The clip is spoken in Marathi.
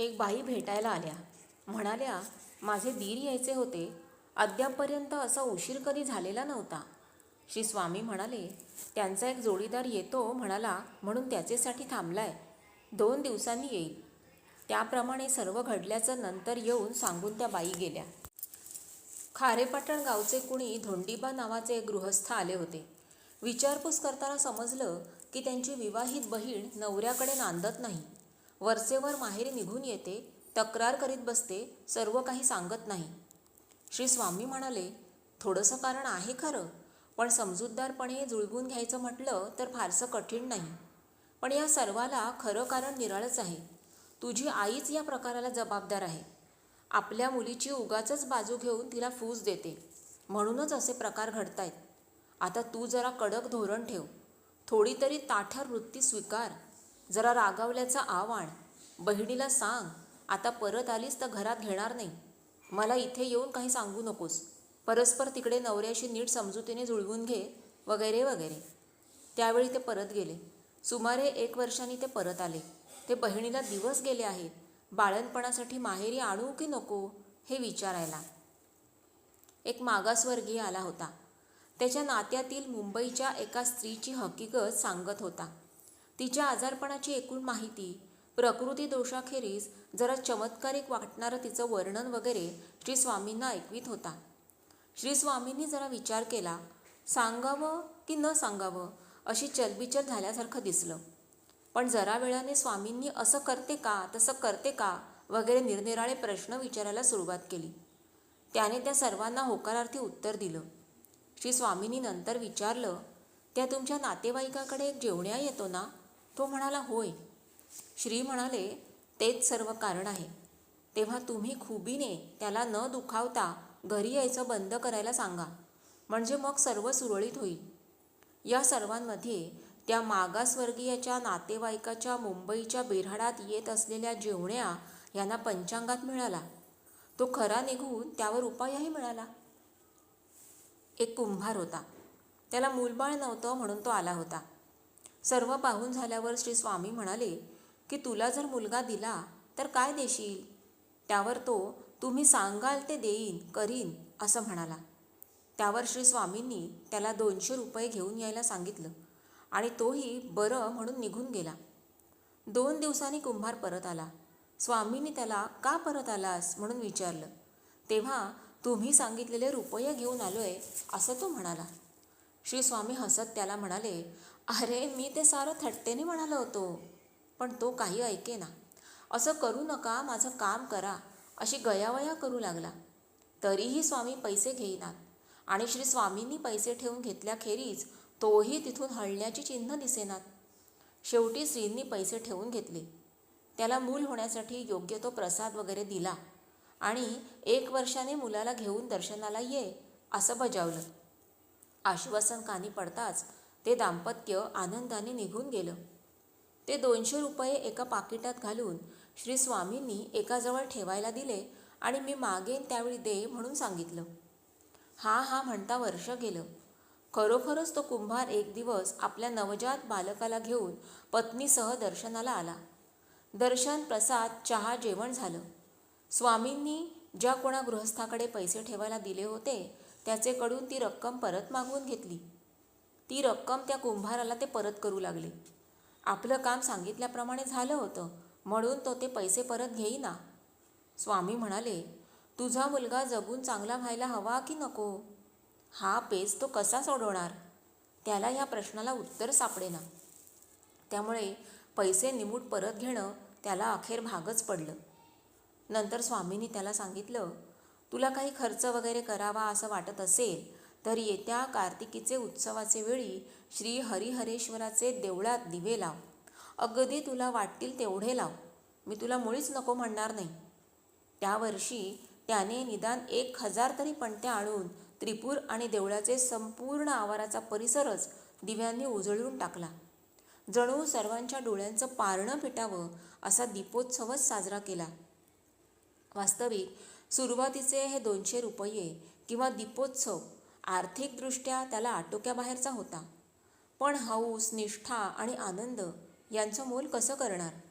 एक बाई भेटायला आल्या. म्हणाल्या माझे दीर यायचे होते. अद्यापपर्यंत असा उशीर कधी झालेला नव्हता. श्री स्वामी म्हणाले त्यांचा एक जोडीदार येतो म्हणाला म्हणून त्याचेसाठी थांबलाय. दोन दिवसांनी येईल. त्याप्रमाणे सर्व घडल्याचं नंतर येऊन सांगून त्या बाई गेल्या. खारेपाटण गावचे कुणी धोंडीबा नावाचे गृहस्थ आले होते. विचारपूस करताना समजलं की त्यांची विवाहित बहीण नवऱ्याकडे नांदत नाही. वरचेवर माहेरी निघून येते तक्रार करीत बसते सर्व काही सांगत नाही. श्री स्वामी म्हणाले थोडंसं कारण आहे खरं पण समजूतदारपणे जुळवून घ्यायचं म्हटलं तर फारसं कठीण नाही. पण या सर्वाला खरं कारण निराळच आहे. तुझी आईच या प्रकाराला जबाबदार आहे. आपल्या मुलीची उगाचच बाजू घेऊन तिला फूस देते. म्हणूनच असे प्रकार घडतायत. आता तू जरा कडक धोरण ठेव. थोडी तरी ताठर वृत्ती स्वीकार. जरा रागावल्याचं आव्हाण बहिणीला सांग आता परत आलीस तर घरात घेणार नाही. मला इथे येऊन काही सांगू नकोस. परस्पर तिकडे नवऱ्याशी नीट समजुतीने जुळवून घे वगैरे वगैरे. त्यावेळी ते परत गेले. सुमारे एक वर्षांनी ते परत आले. ते बहिणीला दिवस गेले आहेत. बाळणपणासाठी माहेरी आणू की नको हे विचारायला. एक मागासवर्गीय आला होता. त्याच्या नात्यातील मुंबईच्या एका स्त्रीची हकीकत सांगत होता. तिच्या आजारपणाची एकूण माहिती प्रकृती दोषाखेरीज जरा चमत्कारिक वाटणारं तिचं वर्णन वगैरे श्री स्वामींना ऐकवीत होता. श्री स्वामींनी जरा विचार केला सांगावं की न सांगावं अशी चलबिचल झाल्यासारखं दिसलं. पण जरा वेळाने स्वामींनी असं करते का तसं करते का वगैरे निरनिराळे प्रश्न विचारायला सुरुवात केली. त्याने त्या सर्वांना होकारार्थी उत्तर दिलं. श्री स्वामींनी नंतर विचारलं त्या तुमच्या नातेवाईकाकडे एक जेवण्या येतो ना? तो म्हणाला होय. श्री म्हणाले तेच सर्व कारण आहे. तेव्हा तुम्ही खुबीने त्याला न दुखावता घरी यायचं बंद करायला सांगा. म्हणजे मग सर्व सुरळीत होईल. या सर्वांमध्ये त्या मागासवर्गीयाच्या नातेवाईकाच्या मुंबईच्या बेऱ्हाडात येत असलेल्या जेवण्या यांना पंचांगात मिळाला. तो खरा निघून त्यावर उपायही मिळाला. एक कुंभार होता. त्याला मूलबाळ नव्हतं म्हणून तो आला होता. सर्व पाहून झाल्यावर श्री स्वामी म्हणाले की तुला जर मुलगा दिला तर काय देशील? त्यावर तो तुम्ही सांगाल ते देईन करीन असं म्हणाला. त्यावर श्री स्वामींनी त्याला दोनशे रुपये घेऊन यायला सांगितलं आणि तोही बरं म्हणून निघून गेला. दोन दिवसांनी कुंभार परत आला. स्वामींनी त्याला का परत आलास? म्हणून विचारलं. तेव्हा तुम्ही सांगितलेले रुपये घेऊन आलोय असं तो म्हणाला. श्री स्वामी हसत त्याला म्हणाले अरे मी ते सारं थट्टेने म्हणालो होतो पण तो काही ऐके ना असं करू नका माझं काम करा अशी गयावया करू लागला. तरीही स्वामी पैसे घेईनात आणि श्री स्वामींनी पैसे ठेवून घेतल्याखेरीज तोही तिथून हळण्याची चिन्ह दिसेनात. शेवटी श्रींनी पैसे ठेवून घेतले. त्याला मूल होण्यासाठी योग्य तो प्रसाद वगैरे दिला आणि एक वर्षाने मुलाला घेऊन दर्शनाला ये असं बजावलं. आश्वासन कानी पडताच ते दाम्पत्य आनंदाने निघून गेलं. ते दोनशे रुपये एका पाकिटात घालून श्री स्वामींनी एकाजवळ ठेवायला दिले आणि मी मागेन त्यावेळी दे म्हणून सांगितलं. हा हा म्हणता वर्ष गेलं. खरोखरच तो कुंभार एक दिवस आपल्या नवजात बालकाला घेऊन पत्नीसह दर्शनाला आला. दर्शन प्रसाद चहा जेवण झालं. स्वामींनी ज्या कोणा गृहस्थाकडे पैसे ठेवायला दिले होते त्याचेकडून ती रक्कम परत मागवून घेतली. ती रक्कम त्या कुंभाराला ते परत करू लागले. आपलं काम सांगितल्याप्रमाणे झालं होतं म्हणून तो ते पैसे परत घेईना. स्वामी म्हणाले तुझा मुलगा जगून चांगला व्हायला हवा की नको? हा पेच तो कसा सोडवणार? त्याला ह्या प्रश्नाला उत्तर सापडेना. त्यामुळे पैसे निमूट परत घेणं त्याला अखेर भागच पडलं. नंतर स्वामींनी त्याला सांगितलं तुला काही खर्च वगैरे करावा असं वाटत असेल तर येत्या कार्तिकीचे उत्सवाचे वेळी श्री हरिहरेश्वराचे देवळात दिवे लाव. अगदी तुला वाटतील तेवढे लाव. मी तुला मुळीच नको म्हणणार नाही. त्या वर्षी त्याने निदान एक हजार तरी पणत्या आणून त्रिपूर आणि देवळाचे संपूर्ण आवाराचा परिसरच दिव्यांनी उजळून टाकला. जणू सर्वांच्या डोळ्यांचं पारणं फिटावं असा दीपोत्सवच साजरा केला. वास्तविक सुरुवातीचे हे दोनशे रुपये किंवा दीपोत्सव आर्थिकदृष्ट्या त्याला आटोक्याबाहेरचा होता. पण हौस निष्ठा आणि आनंद यांचं मोल कसं करणार?